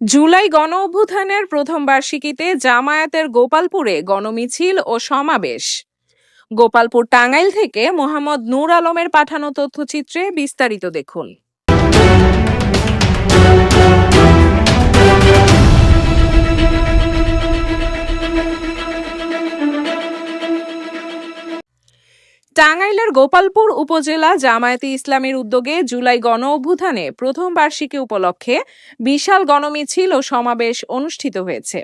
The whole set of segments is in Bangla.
জুলাই গণ অভ্যুত্থানের প্রথম বার্ষিকীতে জামায়াতের গোপালপুরে গণমিছিল ও সমাবেশ। গোপালপুর টাঙ্গাইল থেকে মোহাম্মদ নূর আলমের পাঠানো তথ্যচিত্রে বিস্তারিত দেখুন। টাঙ্গাইলের গোপালপুর উপজেলা জামায়াতে ইসলামের উদ্যোগে জুলাই গণ অভ্যুত্থানে প্রথম বার্ষিকী উপলক্ষে বিশাল গণমিছিল ও সমাবেশ অনুষ্ঠিত হয়েছে।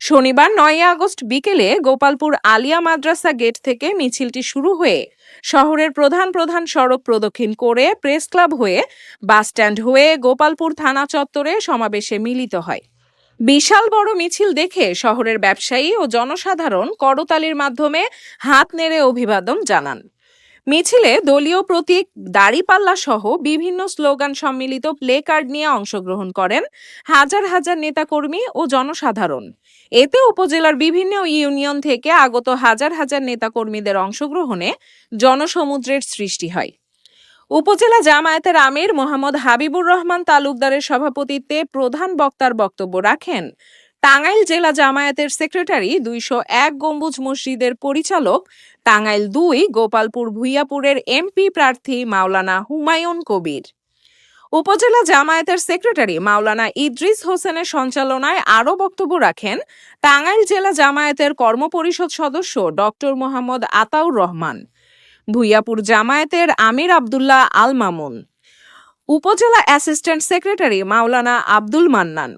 শনিবার নয় আগস্ট বিকেলে গোপালপুর আলিয়া মাদ্রাসা গেট থেকে মিছিলটি শুরু হয়ে শহরের প্রধান প্রধান সড়ক প্রদক্ষিণ করে প্রেস ক্লাব হয়ে বাসস্ট্যান্ড হয়ে গোপালপুর থানা চত্বরে সমাবেশে মিলিত হয়। বিশাল বড় মিছিল দেখে শহরের ব্যবসায়ী ও জনসাধারণ করতালির মাধ্যমে হাত নেড়ে অভিবাদন জানান। মিছিলে দলীয় প্রতীক দাড়িপাল্লা সহ বিভিন্ন স্লোগান সম্মিলিত প্লে কার্ড নিয়ে অংশগ্রহণ করেন হাজার হাজার নেতাকর্মী ও জনসাধারণ। এতে উপজেলার বিভিন্ন ইউনিয়ন থেকে আগত হাজার হাজার নেতাকর্মীদের অংশগ্রহণে জনসমুদ্রের সৃষ্টি হয়। উপজেলা জামায়াতের আমির মোহাম্মদ হাবিবুর রহমান তালুকদারের সভাপতিত্বে প্রধান বক্তার বক্তব্য রাখেন। টাঙ্গাইল জেলা জামায়াতের সেক্রেটারি দুইশো এক গম্বুজ মসজিদের পরিচালক, টাঙ্গাইল দুই গোপালপুর ভুইয়াপুরের এমপি প্রার্থী মাওলানা হুমায়ুন কবির। উপজেলা জামায়াতের সেক্রেটারি মাওলানা ইদ্রিস হোসেনের সঞ্চালনায় আরও বক্তব্য রাখেন টাঙ্গাইল জেলা জামায়াতের কর্মপরিষদ সদস্য ডক্টর মোহাম্মদ আতাউর রহমান। ভুইয়াপুর জামায়াতের আমির আবদুল্লাহ আল মামুন। উপজেলা অ্যাসিস্ট্যান্ট সেক্রেটারি মাওলানা আব্দুল মান্নান।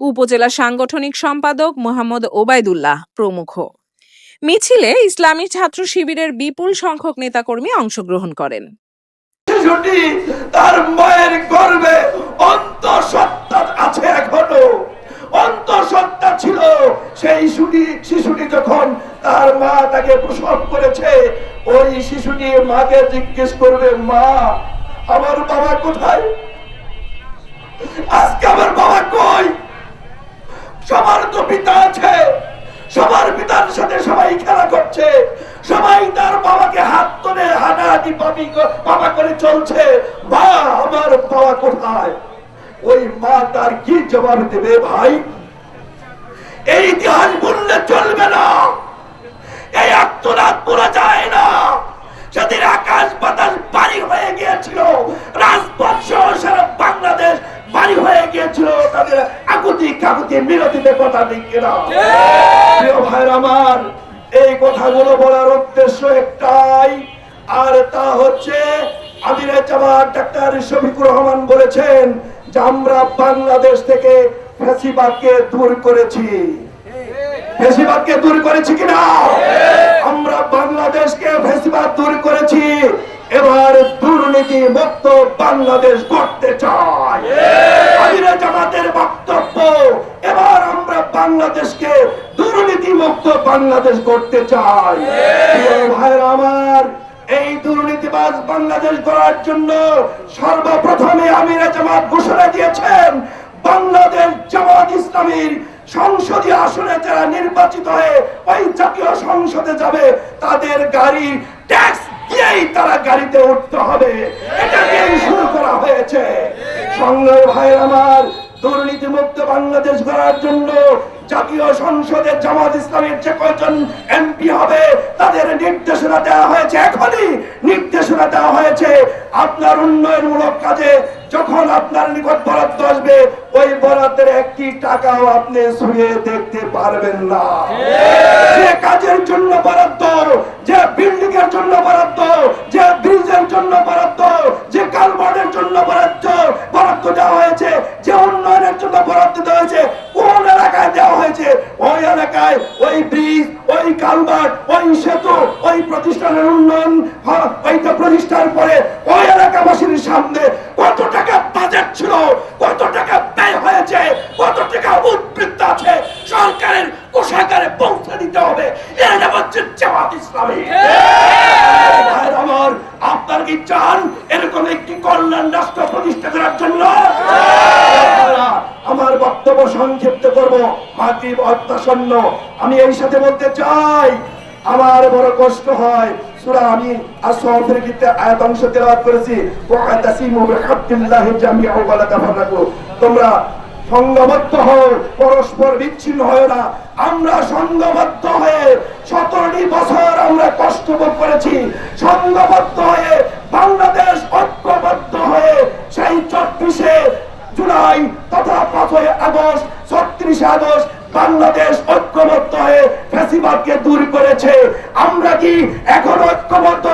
উপজেলা সাংগঠনিক সম্পাদক মোহাম্মদ ওবায়দুল্লাহ প্রমুখ। মিছিলে ইসলামী ছাত্র শিবিরের বিপুল সংখ্যক নেতাকর্মী অংশগ্রহণ করেন। তার মায়ের অন্তঃসত্ত্বা আছে এখনও। সেই শিশুটি শিশুটি যখন তার মা তাকে প্রসব করেছে, ওই শিশুটি মাকে জিজ্ঞেস করবে, মা, আমার বাবা কোথায়? আজকে আমার বাবা কই? সবার তো পিতা আছে, সবার পিতার সাথে সবাই খেলা করছে, সবাই তার বাবাকে হাত তুলে হাঁটাহাঁটি পাবি বাবা করে চলছে। মা, আমার বাবা কোথায়? ওই মা তার কি জবাব দেবে ভাই? এই ইতিহাস বললে চলবে না। এই আত্মনাদ বলা যায় না। সেদিন আকাশ বাতাস বাড়ি হয়ে গিয়েছিল। রাজপথ সহ সারা বাংলাদেশ বাড়ি হয়ে গিয়েছিল। তাদের আকুতি কাকুতি মিনতিতে কথা দিক প্রিয় ভাইর আমার এই কথাগুলো বলার উদ্দেশ্য একটাই। আর তা হচ্ছে আমিরে জামাত ডাক্তার শফিকুর রহমান বলেছেন যে আমরা বাংলাদেশ থেকে ফ্যাসিবাদকে দূর করেছি। ফেসিবাদকে দূর করেছি কিনা? আমরা বাংলাদেশকে ফেসিবাদ দূর করেছি। এবার দুর্নীতি মুক্ত বাংলাদেশ করতে চাই। জামাতের বক্তব্য, এবার আমরা বাংলাদেশকে দুর্নীতি মুক্ত বাংলাদেশ করতে চাই। ভাইরা আমার, এই দুর্নীতিবাজ বাংলাদেশ গড়ার জন্য সর্বপ্রথমে আমিরা জামাত ঘোষণা দিয়েছেন বাংলাদেশ জামাত ইসলামীর সংসদীয় আসনে যারা নির্বাচিত হয়ে ওই জাতীয় সংসদে যাবে, তাদের গাড়ি ট্যাক্স দিয়েই তারা গাড়িতে উঠতে হবে। এটা শুরু করা হয়েছে। সংগ্রামী ভাই আমার দুর্নীতি মুক্ত বাংলাদেশ গড়ার জন্য জাতীয় সংসদে জামাত ইসলামের যে কয়জন এমপি হবে, তাদের নির্দেশনা দেওয়া হয়েছে এখনই। নির্দেশনা দেওয়া হয়েছে আপনার উন্নয়নমূলক কাজে। যখন আপনার নিকট বরাদ্দ আসবে, ওই বরাদ্দের একটি টাকাও আপনি ছুঁয়ে দেখতে পারবেন না। যে কাজের জন্য বরাদ্দ, যে বিল্ডিং এর জন্য বরাদ্দ, যে ব্রিজের জন্য বরাদ্দ, যে কালভার্টের জন্য বরাদ্দ উন্নয়ন ওইটা প্রতিষ্ঠার পরে ওই এলাকাবাসীর সামনে কত টাকা বাজেট ছিল কত টাকা ব্যয় হয়েছে কত টাকা উদ্বৃত্ত আছে সরকারের কোষাগারে পৌঁছে দিতে হবে। এটা হচ্ছে জামাত ইসলামী। আমার আপনার কি চান এরকম একটি কল্যাণ রাষ্ট্র প্রতিষ্ঠা করার জন্য? আমার বক্তব্য সংক্ষিপ্ত করব মাতৃ অত্যাসন্ন। আমি এই সাথে বলতে চাই আমার বড় কষ্ট হয় সূরা আমি আয়াত অংশ তেলাওয়াত করেছি জামিআ তাফাররাকু তোমরা হও, পরস্পর বিচ্ছিন্ন হয় না। আমরা হয়ে সতেরোটি বছর আমরা কষ্ট ভোগ করেছি। হয়ে বাংলাদেশ ঐক্যবদ্ধ হয়ে সেই চব্বিশে জুলাই তথা পাঁচই আগস্ট, ছত্রিশে আগস্ট বাংলাদেশ ঐক্যবদ্ধ হয়ে ফ্যাসিবাদকে দূর করেছে। আমরা কি এখন ঐক্যবদ্ধ?